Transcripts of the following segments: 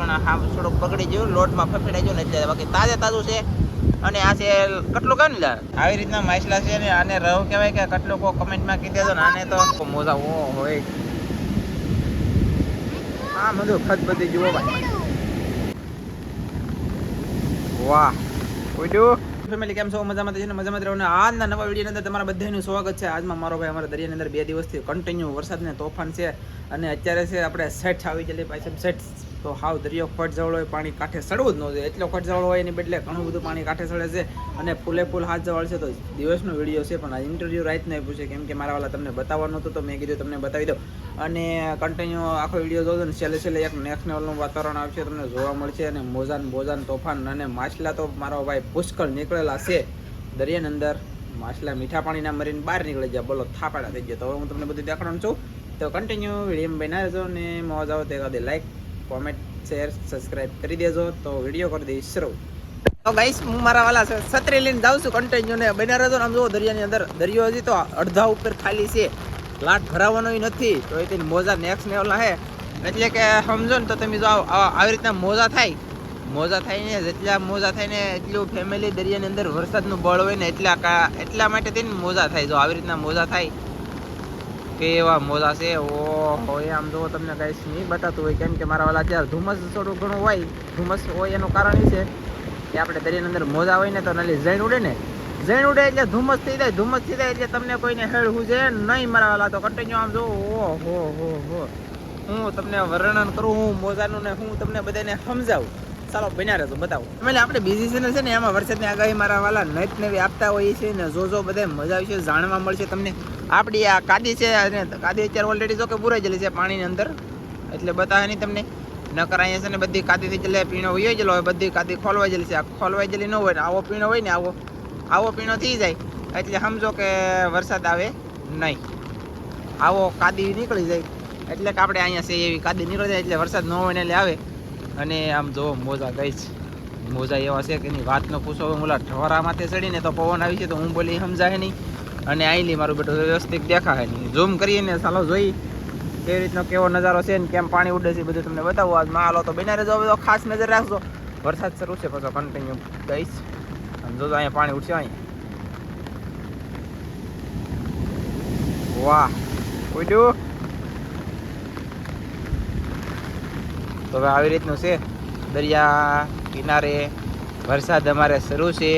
પણ હા થોડુંક બગડી ગયું. લોટમાં ફફડાઈ ગયું ને એટલે બાકી તાજે તાજું છે. અને આ છે કેટલું કામ ને આવી રીતના માછલા છે ને આને રહો કહેવાય કે કેટલું કો કમેન્ટમાં કીધે તો આને તો મોજા ઓ હોય. આ બધું ખત બધી જુઓ ભાઈ. વાહ. ઉડ્યું? ફેમિલી કેમ છો? મજામાં છે ને? મજામાં રહો આજના નવા વિડીયોની અંદર તમારા બધાનું સ્વાગત છે. આજમાં મારો ભાઈ અમારા દરિયાની અંદર બે દિવસથી કન્ટિન્યુ વરસાદને તોફાન છે. અને અત્યારે છે આપણે સેટ આવી ગયેલી પાછી સેટ તો હાવ દરિયો ખોટ જવળ હોય, પાણી કાંઠે સડવું જ ન જોઈએ. એટલો ખોટ જવળ હોય એની બદલે ઘણું બધું પાણી કાંઠે સડે છે અને ફૂલે ફૂલ હાથ જવળ છે. તો દિવસનો વીડિયો છે, પણ આ ઇન્ટરવ્યૂ રાઈત નહીં પૂછે કેમ કે મારા વાલા તમને બતાવવાનું હતું તો મેં કીધું તમને બતાવી દઉં. અને કન્ટિન્યુ આખો વીડિયો જોજો ને, છેલ્લે છેલ્લે એક નેક્સ્ટ લેવલનું વાતાવરણ આવશે, તમને જોવા મળશે. અને મોજાન બોજાન તોફાન અને માછલા તો મારો ભાઈ પુષ્કળ નીકળેલા છે. દરિયાની અંદર માછલા મીઠા પાણીના મરીને બહાર નીકળી જાય બોલો, થાપાડા થઈ ગયા. તો હવે હું તમને બધું દેખાડવાનું છું. તો કન્ટિન્યુ વીડિયો બના રહેજો ને મોજ આવો તે કદી લાઈક કોમેન્ટ શેર સબસ્ક્રાઇબ કરી દેજો. તો વીડિયો કરી દઈશ શરૂ. તો ગાઈસ હું મારા વાલા છત્રી લઈને જાઉં છું કન્ટિન્યુ ને. બના રહેજો આમ જુઓ દરિયાની અંદર. દરિયો હજી તો અડધા ઉપર ખાલી છે. લાટ ભરાવાનો નથી. તો એ મોજા નેક્સ્ટ લેવલ હે એટલે કે સમજો ને તો તમે જો આવ- રીતના મોજા થાય. મોજા થાય ને, જેટલા મોજા થાય ને, એટલું ફેમિલી દરિયાની અંદર વરસાદનું બળ હોય ને, એટલા એટલા માટે તેને મોજા થાય. જો આવી રીતના મોજા થાય કેવા મોજા છે? ઓહો, એ આમ જો તમને કાંઈ નહીં બતાતું હોય, કેમ કે મારા વાલા અત્યારે ધુમ્મસ થોડું ઘણું હોય, ધુમ્મસ હોય એનું કારણ એ છે કે આપણે દરિયાની અંદર મોજા હોય ને તો નાલી જૈન ઉડે ને. જૈન ઉડે એટલે ધુમ્મસ થઈ જાય, ધુમ્મસ થઈ જાય એટલે તમને કોઈને હેળવું છે નહીં મારા વાલા, તો કન્ટિન્યુ આમ જો, ઓહો, હો હો. હું તમને વર્ણન કરું, હું મોજાનું ને હું તમને બધાને સમજાવું. ચાલો, બન્યા રહેજો, બતાવો. એટલે આપણે બીજી ચેનલ છે ને, એમાં વરસાદની આગાહી મારા વાલા નટ નવી આપતા હોઈએ છીએ ને, જો જો બધા મજા આવશે જાણવા મળશે તમને. આપણી આ કાદી છે, અને કાદી અત્યારે ઓલરેડી જો કે પુરાઈ ગયેલી છે પાણીની અંદર. એટલે બતાવે નહીં તમને. નકર અહીંયા છે ને બધી કાદીથી એટલે પીણો વયો ગયેલો હોય, બધી કાદી ખોલવાઈ ગયેલી છે. આ ખોલવાઈ ગયેલી ન હોય ને, આવો પીણો હોય ને, આવો. આવો પીણો થઈ જાય. એટલે સમજો કે વરસાદ આવે નહીં. આવો કાદી નીકળી જાય. એટલે કે આપણે અહીંયા છે એવી કાદી નીકળી જાય, એટલે વરસાદ ન હોય ને એટલે આવે. અને આમ જો મોજા ગઈ છે. મોજા એવા છે કે એની વાત ન પૂછો હવે ઓલા માથે ચડીને તો પવન આવી છે તો હું બોલી સમજાય નહીં. અને આઈલી મારું બેટું વ્યવસ્થિત દેખાય નહીં. ઝૂમ કરીને ચાલો જોઈ. કેવી રીતનો કેવો નજારો છે ને કેમ પાણી ઉડે છે બધું તમને બતાવું. આજ માલો તો બિના રહેજો. બધો ખાસ નજર રાખજો. વરસાદ શરૂ છે, પાછો કન્ટિન્યુ ગઈશ અને જોજો અહીંયા પાણી ઉડશે અહીંયા વાહ. ઉડ્યું? તો હવે આવી રીતનું છે. દરિયા કિનારે વરસાદ અમારે શરૂ છે.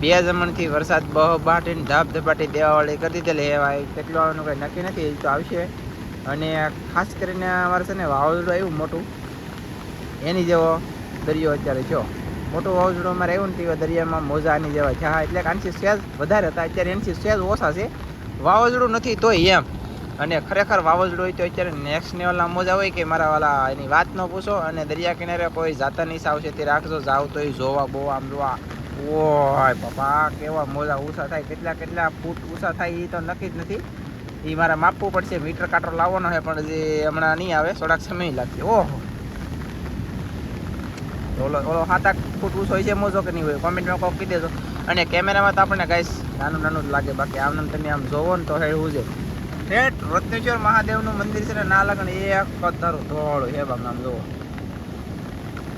બે જમણથી વરસાદ બહુ બાટીને ધાપ ધપાટી દેવાવાળી કરી દીધેલી એવા કેટલું આવવાનું કંઈ નક્કી નથી, એ તો આવશે. અને ખાસ કરીને અમારે છે ને વાવાઝોડું આવ્યું મોટું. એની જેવો દરિયો અત્યારે જો. મોટું વાવાઝોડું અમારે આવ્યું ને તે દરિયામાં મોજા આની જેવા છે. હા, એટલે આનથી સહેજ વધારે હતા. અત્યારે એનથી સહેજ ઓછા છે. વાવાઝોડું નથી તોય એમ. અને ખરેખર વાવાઝોડું હોય તો અત્યારે નેક્સ્ટ લેવલના મોજા હોય કે મારા વાલા એની વાત ન પૂછો. અને દરિયા કિનારે કોઈ જાતા નહીં તે રાખજો. જાવ તો એ જોવા બહુ આમ જોવા ઓય બાપા કેવા મોજા ઊંચા થાય, કેટલા કેટલા ફૂટ ઊંચા થાય એ તો નક્કી જ નથી. એ મારે માપવું પડશે, મીટર કાંટો લાવવાનો છે, પણ જે હમણાં નહીં આવે, થોડાક સમય લાગશે. ઓહો. ઓલો ઓલો સાત આઠ ફૂટ ઊંચો હોય છે, મોજો કે નહીં હોય? કોમેન્ટમાં કોક કહી દેજો. અને કેમેરામાં તો આપણને ગાઈસ નાનું નાનું જ લાગે, બાકી આમ તમે આમ જોવો ને તો હેવું છે. ઠેઠ રત્નેશ્વર મહાદેવનું મંદિર છે ને, ના લાગે ને એક કતારું ધોળું હે બામ આમ જોવો.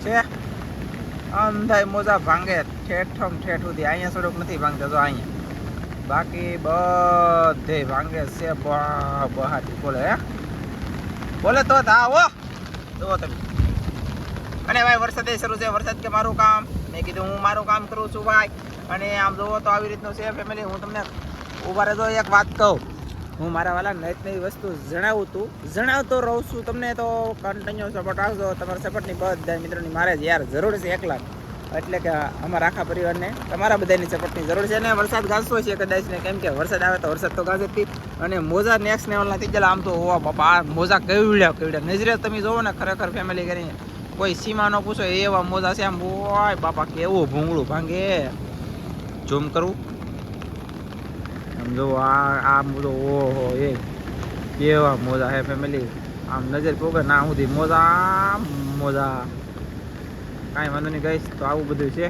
છે? થાય મોજા ભાંગે ઠેઠમ ઠેઠ સુધી. અહીંયા થોડુંક નથી ભાંગતા, જો અહીંયા. બાકી બધે ભાંગે છે બહા બહાટી બોલે, હે? બોલે તો આવો જુઓ તમે. અને ભાઈ, વરસાદ શરૂ છે. વરસાદ કે મારું કામ? મેં કીધું, હું મારું કામ કરું છું, ભાઈ. અને આમ જોવો તો આવી રીતનું છે ફેમિલી હું તમને ઊભા રહેજો, એક વાત કહું. હું મારા વાલા નવી નવી વસ્તુ જણાવું તું. જણાવતો રહું છું. તમને તો કન્ટિન્યુ સપોર્ટ આવજો તમારા સપોર્ટની બધા મિત્રોની મારે યાર જરૂર છે એકલા એટલે કે અમારા આખા પરિવારને તમારા બધાની સપોર્ટની જરૂર છે. અને વરસાદ ગાજતો છે કદાચ ને કેમ કે વરસાદ આવે તો વરસાદ તો ગાજે જ અને મોજા નેક્સ્ટ લેવલના થઈ ગયેલા. આમ તો ઓવા બાપા, આ મોજા કેવડ્યા કેવડ્યા નજરે તમે જોવો ને ખરેખર ફેમિલી કરીને કોઈ સીમા ન પૂછો, એવા મોજા છે. આમ, ઓય બાપા, કેવું ભૂંગળું ભાંગે. ઝૂમ કરું. આમ જો આ આ મોજો ઓહો, એ. કેવા મોજા હે ફેમિલી આમ નજર પોગે ના સુધી મોજા મોજા. કાંઈ વાંધો નહીં ગઈશ તો આવું બધું છે.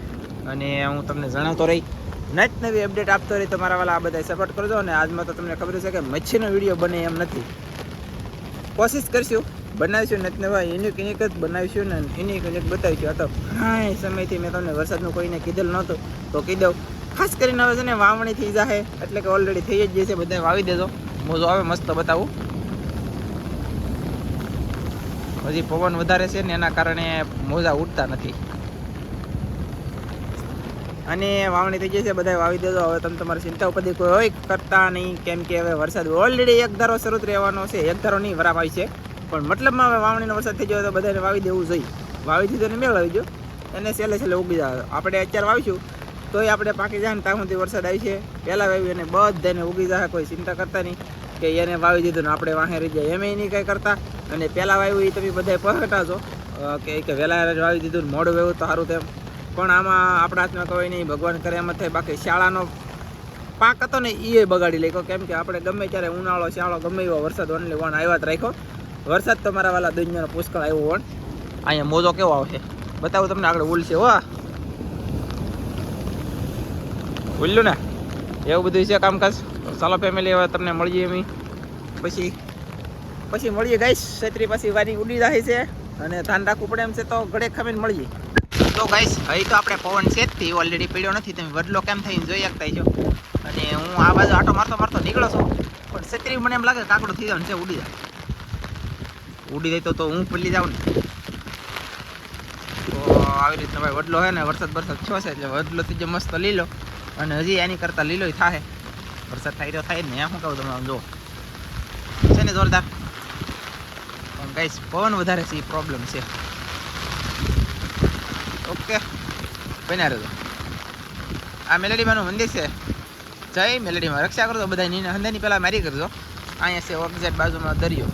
અને હું તમને જણાવતો રહી. નત નવી અપડેટ આપતો રહી તમારા વાલા, આ બધા સપોર્ટ કરજો. અને આજમાં તો તમને ખબર છે કે મચ્છીનો વીડિયો બને એમ નથી. કોશિશ કરશું. બનાવીશું નત નવા એની કંઈક જ બનાવીશું ને એની કંઈક બતાવીશું. આ તો ઘણા સમયથી મેં તમને વરસાદનું કોઈને કીધેલું નહોતું. તો કહી દઉં ખાસ કરીને હવે છે ને વાવણી થઈ જાહે, એટલે કે ઓલરેડી થઈ જ જશે બધા વાવી દેજો. મોજો આવે મસ્ત બતાવું. હજી પવન વધારે છે ને, એના કારણે મોજા ઉડતા નથી. અને વાવણી થઈ જશે બધા વાવી દેજો. હવે તમે તમારી ચિંતા ઉપરથી કોઈ હોય કરતા નહીં. કેમ કે હવે વરસાદ ઓલરેડી એક ધારો શરૂ રહેવાનો છે, એક ધારો નહીં, વરાપ આવી છે. પણ મતલબમાં હવે વાવણીનો વરસાદ થઈ ગયો તો બધાને વાવી દેવું જોઈએ. વાવી દીધો ને મેળવી જો એને છેલ્લે છેલ્લે ઉગી જાય આપણે અત્યારે વાવીશું. તોય આપણે પાકી જાય ને ત્યાં સુધી વરસાદ આવી છે. પહેલાં વાવી અને બધાને ઉગી જાય કોઈ ચિંતા કરતા નહીં કે એને વાવી દીધું ને આપણે વાહે રહી જાય એમ નહીં કંઈ કરતા. અને પહેલાં વાવ્યું એ તમે બધા પહટાશો કે કે વહેલા વાવી દીધું મોડું વાવ્યું તો સારું તેમ. પણ આમાં આપણા હાથમાં કહેવાય નહીં, ભગવાન કરે એમ થાય. બાકી શાળાનો પાક હતો ને એ બગાડી લેખો કેમ કે આપણે ગમે ત્યારે ઉનાળો શાળો ગમે એવો વરસાદ ઓનલી વણ આવ્યા જ રાખ્યો. વરસાદ તો મારા વાલા દુનિયાનો પુષ્કળ આવ્યો વણ. અહીંયા મોજો કેવો આવશે? બતાવું તમને આગળ ઉલશે હો. ઉલ્લું ને? એવું બધું છે કામકાજ. તો ચાલો ફેમિલી હવે તમને મળીએ અમે. પછી પછી મળીએ ગાઈશ છત્રી પાછી વારી ઉડી જાય છે અને ધ્યાન રાખવું પડે એમ છે તો ઘડે ખામીને મળીએ. તો ગાઈસ હવે તો આપણે પવન છે જ થી ઓલરેડી પીડ્યો નથી. તમે વડલો કેમ થઈને જોઈ શકતા છો અને હું આ બાજુ આટો મારતો મારતો નીકળો છું. પણ છત્રી મને એમ લાગે કાકડો થઈ જવાનું છે, ઉડી જાય. ઉડી જાય તો તો હું પલ્લી જાઉં ને. તો આવી રીતના ભાઈ વડલો છે ને, વરસાદ વરસાદ છો છે એટલે વડલો જાય મસ્ત લીલો. અને હજી એની કરતાં લીલો થાય વરસાદ થાય તો થાય ને ને શું કહું તમે આમ જો છે ને જોરદાર? પણ ગાઈસ પવન વધારે છે, એ પ્રોબ્લેમ છે. ઓકે બન્યા રહેજો. આ મેલેડીમાંનું મંદિર છે. જય મેલેડીમાં. રક્ષા કરજો બધા હંદાની પહેલાં મારી કરજો. અહીંયા છે ઓક્ઝેટ બાજુમાં દરિયો.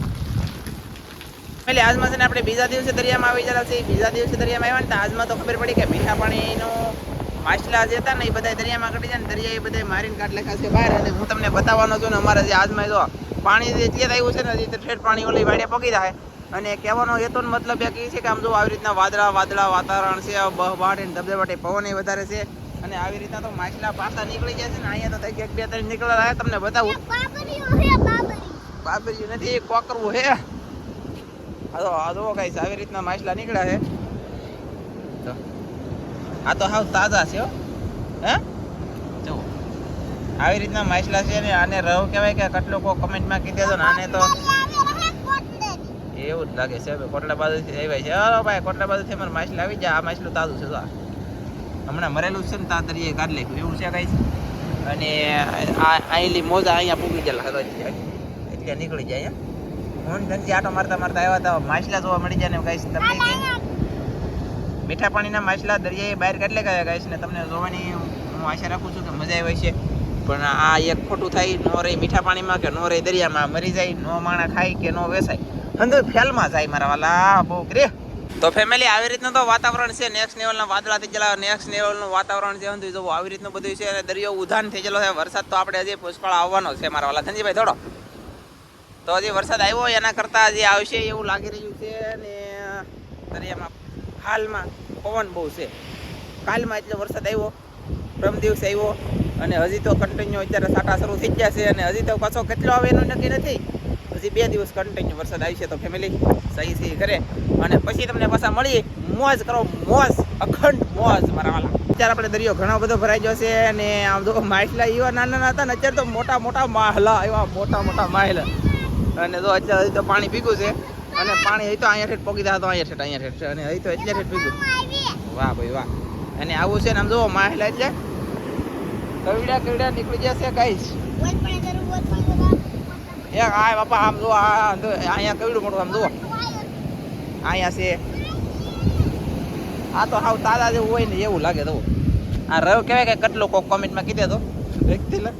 એટલે આજમાં છે ને આપણે બીજા દિવસે દરિયામાં આવી જતા છે બીજા દિવસે દરિયામાં આવ્યા ને આજમાં તો ખબર પડી કે મીઠા પાણીનું માછલા જે હતા ને એ બધા દરિયામાં કટી જાય ને દરિયા એ બધા મારીને કાઢ લખ્યા છે બહાર. અને હું તમને બતાવવાનો છું ને અમારે જે આજમાં જો પાણી જે જે આવ્યું છે ને હજી તો ઠેઠ પાણી ઓલી વાડિયા પકી જાય. અને કહેવાનો હેતુ મતલબ એક એ છે કે આમ જો આવી રીતના વાદળા વાદળા વાતાવરણ છે બહબાટ અને ધબધબાટે પવન એ વધારે છે. અને આવી રીતના તો માછલા પાછા નીકળી જાય છે ને અહીંયા તો એક બે ત્રણ નીકળેલા છે. તમને બતાવું. બાબરિયું નથી કોકરવું હે. આ તો આ જો કઈ આવી રીતના માછલા નીકળ્યા છે. તો આ તો હાવ તાજા છે હો. જો. આવી રીતના માછલા છે ને, આને રવ કહેવાય કે કેટલો કો કમેન્ટમાં કહી દેજો ને, આને તો એવું જ લાગે છે. કોટલા બાજુથી આવ્યા છે. અરે ભાઈ, કોટલા બાજુથી અમારે માછલા આવી જાય. આ માછલું તાજું છે તો હમણાં મરેલું છે ને, તા તરીકે કાઢ લેખ્યું. એવું છે કાંઈ? અને આ આઈલી મોજા અહીંયા પૂગી ગયેલા એટલે નીકળી જાય, હું. ધનથી આટો મારતા મારતા આવ્યા હતા. માછલા જોવા મળી જાય ને કઈ તમને મીઠા પાણીના માછલા દરિયાએ બહાર કેટલે ગયા ગાઈસ, ને તમને જોવાની હું આશા રાખું છું કે મજા આવી છે પણ આ એક ખોટું થાય, નો રે મીઠા પાણીમાં કે નો રે દરિયામાં, મરી જાય, નો માણા ખાય કે નો વેસાય અંદર ફેલમાં જાય મારા વાલા, બહુ ગ્રે તો ફેમિલી આવી રીતનું તો વાતાવરણ છે નેક્સ્ટ લેવલના વાદળા થઈ ગયેલા નેક્સ્ટ લેવલનું વાતાવરણ છે જો આવી રીતનું બધું છે, અને દરિયો ઉધાન થઈ ગયેલો છે, વરસાદ તો આપણે હજી પુષ્કળ આવવાનો છે મારા વાલા. ધનજીભાઈ થોડો તો હજી વરસાદ આવ્યો એના કરતાં હજી આવશે એવું લાગી રહ્યું છે અને દરિયામાં હાલમાં પવન બહુ છે. કાલમાં એટલે વરસાદ આવ્યો પ્રમ દિવસે આવ્યો, અને હજી તો કન્ટિન્યુ અત્યારે સાટા શરૂ થઈ ગયા છે અને હજી તો પાછો કેટલો આવે એનું નક્કી નથી. હજી બે દિવસ કન્ટિન્યુ વરસાદ આવી છે તો ફેમિલી સહી સહી કરે. અને પછી તમને પાછા મળીએ. મોજ કરો, મોજ, અખંડ મોજ મારા વાલા. અત્યારે આપણે દરિયો ઘણો બધો ભરાઈ ગયો છે અને આમ જો માછલા એવા નાના નાના હતા ને અત્યારે તો મોટા મોટા માહલા એવા મોટા મોટા માહલા. અને જો અત્યારે તો પાણી પીગું છે. અને પાણી અહીં તો અહીંયા ઠેઠ પોકી તો અહીંયા ઠેઠ અહીંયા ઠેઠ અને હજી તો એટલે ઠેઠ પીધું વાહ ભાઈ વાહ. અને આવું છે ને આમ જુઓ, માહલા એટલે કવિડા કવિડા નીકળી જશે ગાઈસ. એ આ બાપા, આમ જો આ અહીંયા કવિડું મોટું, આમ જુઓ. અહીંયા છે. આ તો હાવ તાજા જેવું હોય ને એવું લાગે તો આ રવ કહેવાય કે કેટલું કોક કોમેન્ટમાં કીધે તો. વ્યક્તિ લે.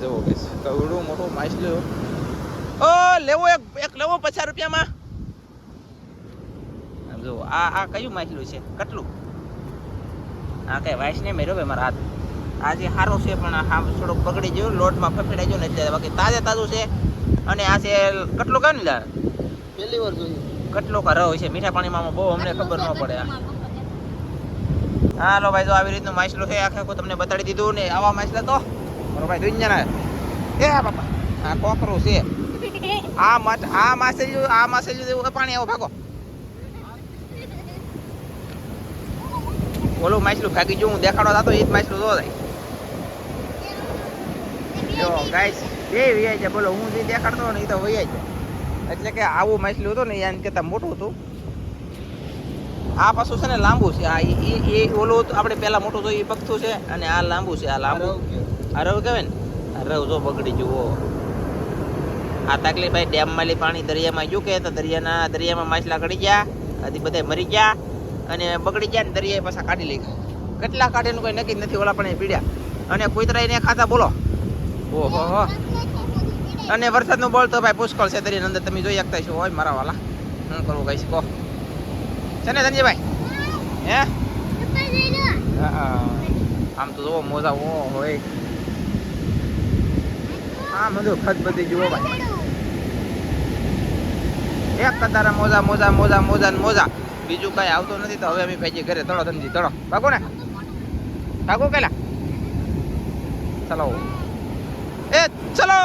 જુઓ ગાઈસ કવિડું મોટું, માછલું. ઓ લેવો એક એક લેવો પચાસ રૂપિયામાં. જો આ આ કયું માછલું છે? કેટલું? આ કઈ વાઇસ ને મેર્યો ભાઈ મારા હાથ. આજે સારો છે પણ હા થોડોક બગડી ગયો લોટમાં ફફડાઈ ગયો ને એટલે બાકી તાજે તાજું છે. અને આ છે કેટલું કામ ને પહેલી વાર જોયું. કેટલો કા રવ છે? મીઠા પાણીમાં બહુ અમને ખબર ન પડે. હાલો ભાઈ જો આવી રીતનું માછલું છે આખે આખું તમને બતાડી દીધું ને આવા માછલા તો. બરોબર ભાઈ જણા એ બાપા આ કોકરો છે. આ મત આ માસેલ્યું આ માસેલ્યું દેવું પાણી આવો ભાગો. ઓલું માછલું ભાગી જો હું દેખાડો થતો એ જ માછલું જો જાય. જો ગાઈસ બે વૈયા છે બોલો હું જે દેખાડતો ને એ તો વૈયા છે. એટલે કે આવું માછલું હતું ને એમ કરતા મોટું હતું. આ પાછું છે ને લાંબુ છે આ એ ઓલું હતું આપણે પહેલા મોટું હતું એ પગથું છે અને આ લાંબુ છે આ લાંબુ. આ રવ કહેવાય. ને? રવ જો બગડી જુઓ આ તકલીફ ડેમમાં પાણી દરિયામાં ગયું તો દરિયાના દરિયામાં માછલા કડી ગયા હજી બધા મરી ગયા અને બગડી ગયા ને દરિયાએ પાછા કાઢી ગયા. કેટલા કાઢે કોઈ નક્કી નથી ઓલા પણ પીડ્યા. અને કુતરા એને ખાતા બોલો. ઓહો. હો અને વરસાદનું બોલ તો ભાઈ પુષ્કળ છે દરિયાની અંદર તમે જોઈ શકતા છો હોય મારા વાલા. શું કરવું કહીશ કહો છે ને સંજયભાઈ હે? હા, આમ તો જોવો મોજા ઓ હોય. હા બધું ખત બધી જુઓ ભાઈ. એક કતારા મોજા મોજા મોજા મોજા ને મોજા. બીજું કઈ આવતું નથી તો હવે અમે ભાઈ ઘરે તળો ધમજી તળો. ભાગો ને. ભાગો કેલા? ચલો. એ, ચલો!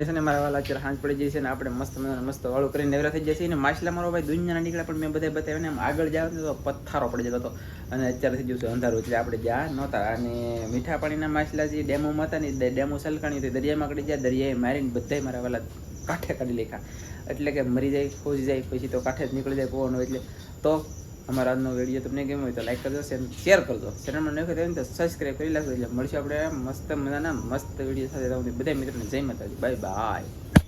છે ને મારા વાલા અત્યારે હાંજ પડી છે ને આપણે મસ્ત મજાનું મસ્ત વાળું કરીને નેવરા થઈ છે ને માછલા મારો ભાઈ દુનિયાના નીકળ્યા પણ મેં બધા બતાવ્યા ને આગળ જાવ ને તો પથ્થારો પડી જતો હતો. અને અત્યારે થઈ જશે અંધારું. એટલે આપણે જ્યાં નહોતા. અને મીઠા પાણીના માછલા જે ડેમોમાં હતા ને ડેમો સલકાણી હતી. દરિયામાં આગળ ગયા, દરિયાએ મારીને બધાય મારા વાલા કાંઠે કાઢી લેખા એટલે કે મરી જાય, ખોજી જાય, પછી તો કાંઠે જ નીકળી જાય પવન એટલે. તો અમારા આજનો વીડિયો તમને ગમ્યો હોય તો લાઈક કરજો શેર કરજો. ચેનલમાં ન હોય તો સબસ્ક્રાઈબ કરી લાગજો એટલે મળશું આપણે મસ્ત મજાના મસ્ત વીડિયો સાથે. તમને બધા મિત્રોને જય માતાજી. Bye bye